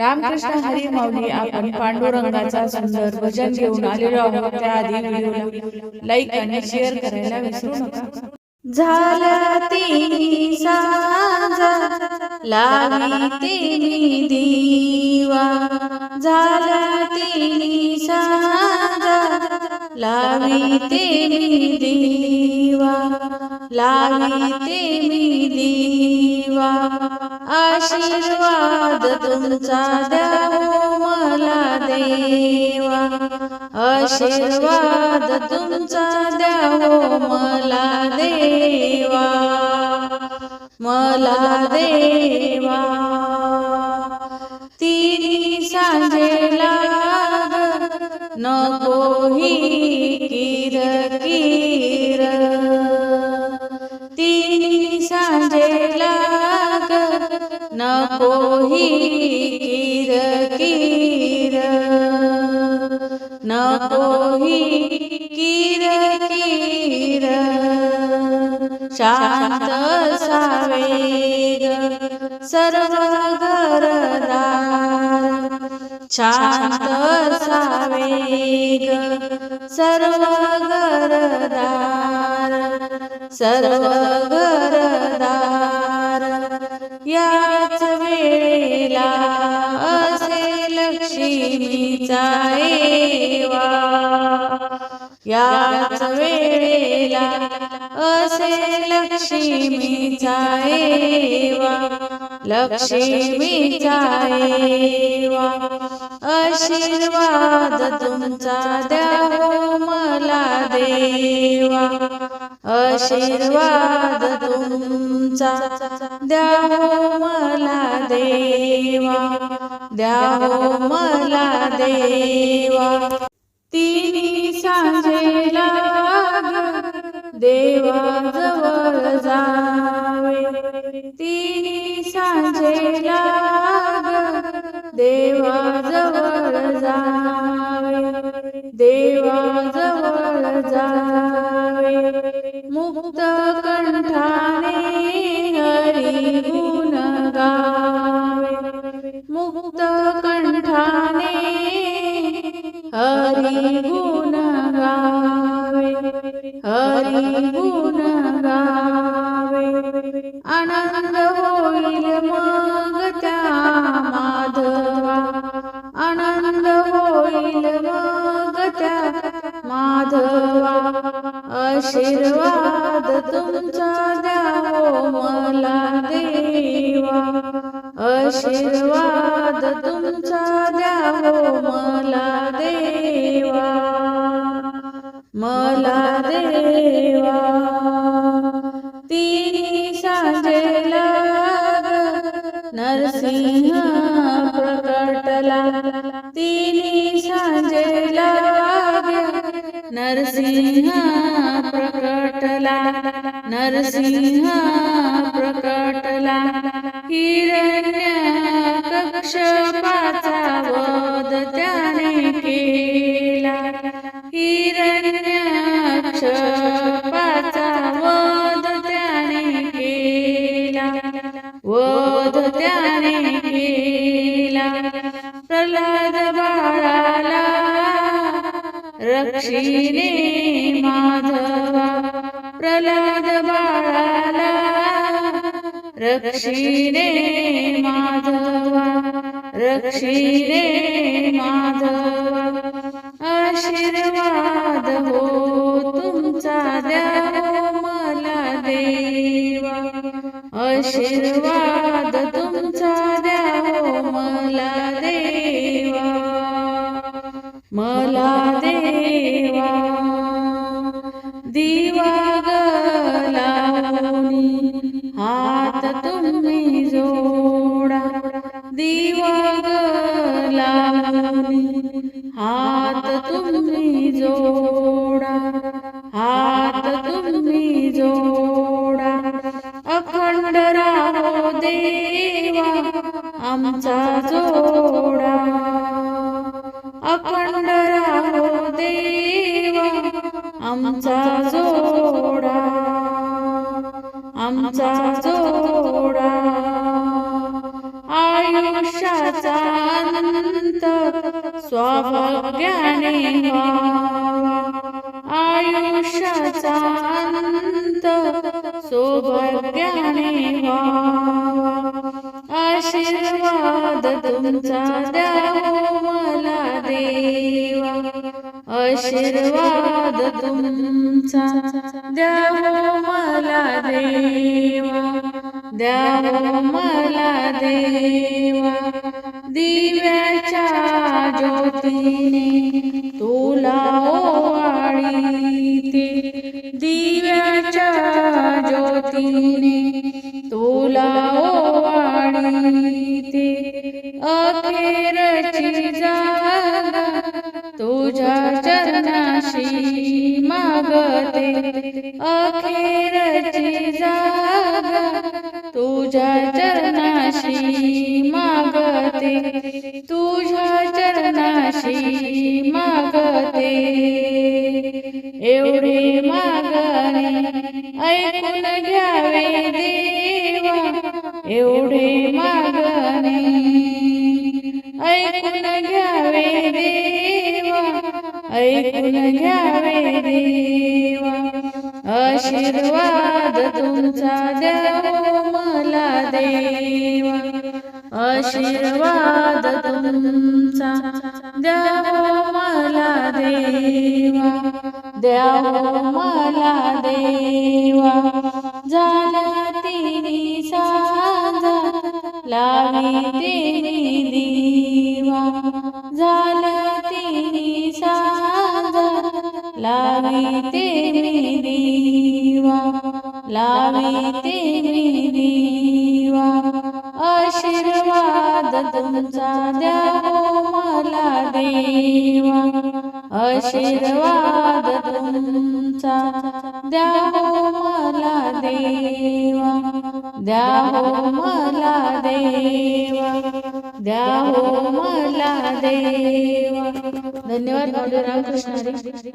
रामकृष्ण हरी माऊली आपण पांडुरंगाचा सुंदर भजन घेऊन आलेलो आहोत. त्याआधी व्हिडिओला लाईक आणि शेअर करायला विसरू नका. झाला ती सांजा तिनी दिवा. झाला तिनी सांजा तिनी दिवा. तिनी दिवा. आशीर्वाद तुमचा द्यावो मला देवा. आशीर्वाद तुमचा द्यावो मला देवा. मला देवा. तिरी सांजेला नको ही किर किर. तिरी सांजेला नको ही कीर किर नको ही कीर शांत सावेग सर्व घरदार शांत सावेग सर्व घरदार सर्व घरदार याच वेळेला असे लक्ष्मीचा येवा याच वेळेला असे लक्ष्मीचा येवा लक्ष्मीचा येवा आशीर्वाद तुमचा द्या मला देवा. आशीर्वाद तुमचा द्या मला देवा द्या मला देवा. तिनी सांजेला देवाजवळ जावे. तिनी सांजेला देवाजवळ जावे. देवाजवळ जावे. मुक्त कंठाने गुण गावे मुक्त कंठाने हरी गुण गावे हरी गुण गावे आनंद होईल मग आशीर्वाद तुमचा द्यावो मला देवा. मला देवा. तिनी साजेला नरसिंह प्रकटला. तिनी साजेला नरसिंह प्रकटला. नरसिंह प्रकटला. हिरण्य कक्षपाचा वध त्याने केला. हिरण्यक्षपाचा वध त्याने केला. वध त्याने केला. प्रल्हाद बाळाला रक्षिणे माधवा. प्रल्हाद बाळाला रक्षिणे माधवा. रक्षिणे माधव आशीर्वाद हो तुमचा द्यावो मला देवा. आशीर्वाद तुमचा द्यावो मला देवा. मला देवा. दिवा गलावणी दिवा हात तुम्ही जोडा हात तुम्ही जोडा. अखंड राहो देवा आमचा जोडा. अखंड राहो देवा आमचा जोडा. आमचा जोडा. आयु आयुष्याचा अनंत स्वाभाग्याने हो. आयुष्याचा सौभाग्याने हो. आशीर्वाद तुमचा द्यावो मला देवा. आशीर्वाद तुमचा द्यावो मला देवा. द्यावो मला देवा दिव्याच्या ज्योतीने तुला ओवाळीते. दिव्याच्या ज्योतीने तुला ओवाळीते. अखेरची जागा तुझ्या चरणाशी मागते. अखेरची जागा तुझ्या चरणाशी मागते तुझ्या चरणाशी मागते. एवढे मागणे ऐकून घ्यावे देवा एवढे मागणे ऐकून घ्यावे देवा ऐकून घ्यावे देवा. आशीर्वाद तुमचा द्यावो देवा आशीर्वाद तुमचा द्यावो मला देवा द्यावो मला देवा. झाला तिनी साजा लावी तिनी दिवा. झाला तिनी साजा लावी तिनी दिवा. लावी तिनी दिवा. तुमचा द्या मला देवा आशीर्वाद तुमचा. द्या मला देवा द्या मला देवा द्या मला देवा. धन्यवाद रामकृष्ण